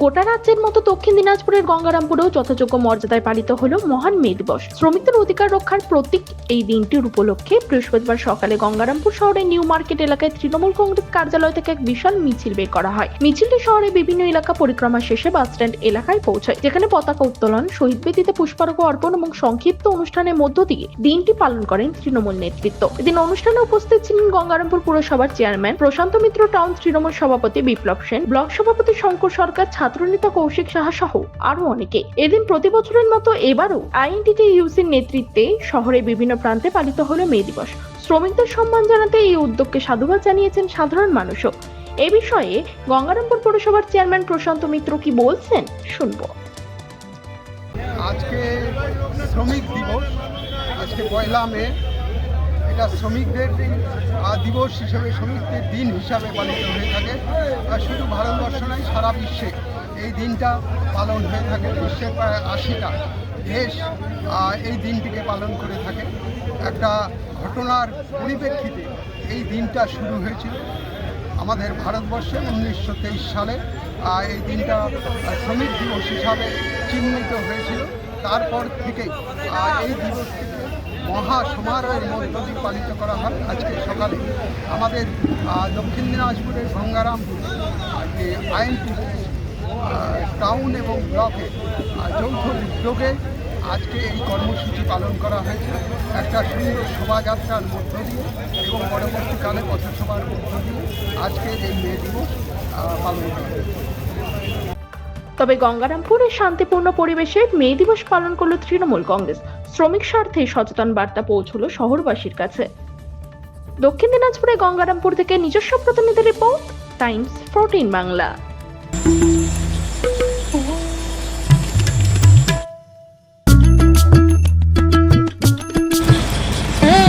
গোটা রাজ্যের মতো দক্ষিণ দিনাজপুরের গঙ্গারামপুরেও যথাযোগ্য মর্যাদায় পালিত হলো মহান মে দিবস শ্রমিকদের অধিকার রক্ষার প্রতীক এই দিনটির উপলক্ষে বৃহস্পতিবার সকালে গঙ্গারামপুর শহরের নিউ মার্কেট এলাকায় তৃণমূল কংগ্রেস কার্যালয় থেকে এক বিশাল মিছিল বের করা হয়। মিছিলটি শহরের বিভিন্ন এলাকা পরিক্রমা শেষে বাস স্ট্যান্ড এলাকায় পৌঁছায়, যেখানে পতাকা উত্তোলন, শহীদ বেদিতে পুষ্পার্ঘ অর্পণ এবং সংক্ষিপ্ত অনুষ্ঠানের মধ্য দিয়ে দিনটি পালন করেন তৃণমূল নেতৃত্ব। এদিন অনুষ্ঠানে উপস্থিত ছিলেন গঙ্গারামপুর পুরসভার চেয়ারম্যান প্রশান্ত মিত্র, টাউন তৃণমূল সভাপতি বিপ্লব সেন, ব্লক সভাপতি শঙ্কর সরকার ছাত্রনেতা কৌশিক সাহা সহ আরও অনেকে। এদিন প্রতি বছরের মতো এবারও আইএনটিটি ইউসির নেতৃত্বে শহরের বিভিন্ন প্রান্তে পালিত হলো মে দিবস। শ্রমিকদের সম্মান জানাতে এই উদ্যোগকে সাধুবাদ জানিয়েছেন সাধারণ মানুষও। এ বিষয়ে গঙ্গারামপুর পৌরসভার চেয়ারম্যান প্রশান্ত মিত্র কি বলছেন, শুনব। আজকে শ্রমিক দিবস, আজকে পয়লা মে। এটা শ্রমিকদের দিবস হিসেবে শ্রমিকদের দিন হিসাবে পালিত হয়ে থাকে। আর শুধু ভারতবর্ষ নয়, সারা বিশ্বে। এই দিনটা পালন হয়ে থাকে বিশ্বের প্রায় আশিটা দেশ এই দিনটিকে পালন করে থাকে। একটা ঘটনার পরিপ্রেক্ষিতে এই দিনটা শুরু হয়েছিল। আমাদের ভারতবর্ষে উনিশশো তেইশ সালে এই দিনটা শ্রমিক দিবস হিসাবে চিহ্নিত হয়েছিল। তারপর থেকে এই দিবসটিকে মহা সমারোহের মধ্য দিয়ে পালিত করা হয়। আজকে সকালে আমাদের দক্ষিণ দিনাজপুরের গঙ্গারামপুর আহ, যে আইনটি টাউন এবং ব্লকে যৌথ উদ্যোগে আজকে এই কর্মসূচি পালন করা হয়েছে। একটা সুন্দর শোভাযাত্রার মধ্য দিয়ে এবং পরবর্তীকালে পথসভার মধ্য দিয়ে আজকে এই মে দিবস পালন করা হয়েছে। তবে গঙ্গারামপুরের শান্তিপূর্ণ পরিবেশে মে দিবস পালন করল তৃণমূল কংগ্রেস। শ্রমিক স্বার্থে সচেতন বার্তা পৌঁছলো শহরবাসীর কাছে। দক্ষিণ দিনাজপুরে গঙ্গারামপুর থেকে নিজস্ব প্রতিনিধি রিপোর্ট, টাইমস ফোরটিন বাংলা।